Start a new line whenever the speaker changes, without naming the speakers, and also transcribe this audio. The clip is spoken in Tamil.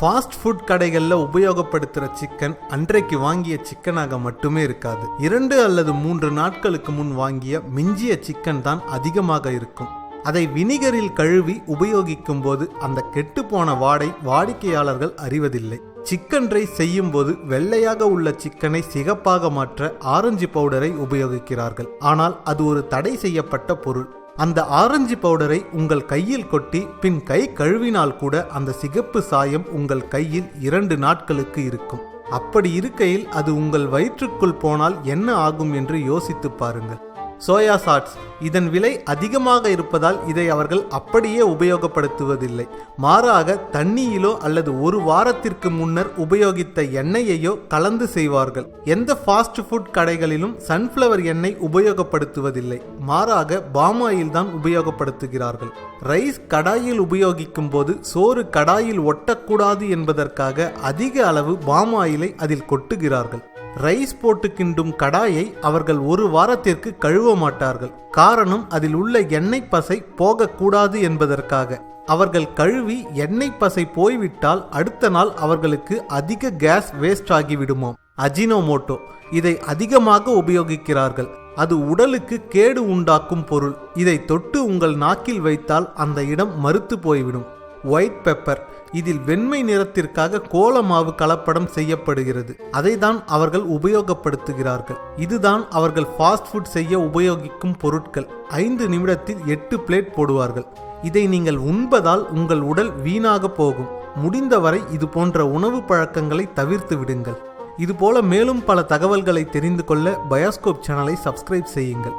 ஃபாஸ்ட் ஃபுட் கடைகளில் உபயோகப்படுத்துகிற சிக்கன் அன்றைக்கு வாங்கிய சிக்கனாக மட்டுமே இருக்காது. இரண்டு அல்லது மூன்று நாட்களுக்கு முன் வாங்கிய மிஞ்சிய சிக்கன் தான் அதிகமாக இருக்கும். அதை வினிகரில் கழுவி உபயோகிக்கும் போது அந்த கெட்டுப்போன வாடை வாடிக்கையாளர்கள் அறிவதில்லை. சிக்கன் ரைஸ் செய்யும் போது வெள்ளையாக உள்ள சிக்கனை சிகப்பாக மாற்ற ஆரஞ்சு பவுடரை உபயோகிக்கிறார்கள். ஆனால் அது ஒரு தடை செய்யப்பட்ட பொருள். அந்த ஆரஞ்சு பவுடரை உங்கள் கையில் கொட்டி பின் கை கழுவினால் கூட அந்த சிகப்பு சாயம் உங்கள் கையில் இரண்டு நாட்களுக்கு இருக்கும். அப்படி இருக்கையில் அது உங்கள் வயிற்றுக்குள் போனால் என்ன ஆகும் என்று யோசித்து பாருங்கள். Soya chats. இதன் விலை அதிகமாக இருப்பதால் இதை அவர்கள் அப்படியே உபயோகப்படுத்துவதில்லை. மாறாக தண்ணியிலோ அல்லது ஒரு வாரத்திற்கு முன்னர் உபயோகித்த எண்ணெயையோ கலந்து செய்வார்கள். எந்த ஃபாஸ்ட் ஃபுட் கடைகளிலும் சன்ஃப்ளவர் எண்ணெய் உபயோகப்படுத்துவதில்லை. மாறாக பாம் ஆயில் தான் உபயோகப்படுத்துகிறார்கள். ரைஸ் கடாயில் உபயோகிக்கும் போது சோறு கடாயில் ஒட்டக்கூடாது என்பதற்காக அதிக அளவு பாம் ஆயிலை அதில் கொட்டுகிறார்கள். ரைஸ் போட்டு கிண்டும் கடாயை அவர்கள் ஒரு வாரத்திற்கு கழுவ மாட்டார்கள். காரணம் அதில் உள்ள எண்ணெய் பசை போகக்கூடாது என்பதற்காக. அவர்கள் கழுவி எண்ணெய் பசை போய்விட்டால் அடுத்த நாள் அவர்களுக்கு அதிக கேஸ் வேஸ்ட் ஆகிவிடுமாம் அஜினோமோட்டோ இதை அதிகமாக உபயோகிக்கிறார்கள். அது உடலுக்கு கேடு உண்டாக்கும் பொருள். இதை தொட்டு உங்கள் நாக்கில் வைத்தால் அந்த இடம் மறுத்து போய்விடும். ஒயிட் பெப்பர் இதில் வெண்மை நிறத்திற்காக கோலமாவு கலப்படம் செய்யப்படுகிறது. அதை தான் அவர்கள் உபயோகப்படுத்துகிறார்கள். இதுதான் அவர்கள் ஃபாஸ்ட் ஃபுட் செய்ய உபயோகிக்கும் பொருட்கள். ஐந்து நிமிடத்தில் எட்டு பிளேட் போடுவார்கள். இதை நீங்கள் உண்பதால் உங்கள் உடல் வீணாக போகும். முடிந்தவரை இது போன்ற உணவு பழக்கங்களை தவிர்த்து விடுங்கள். இதுபோல மேலும் பல தகவல்களை தெரிந்து கொள்ள பயாஸ்கோப் சேனலை சப்ஸ்கிரைப் செய்யுங்கள்.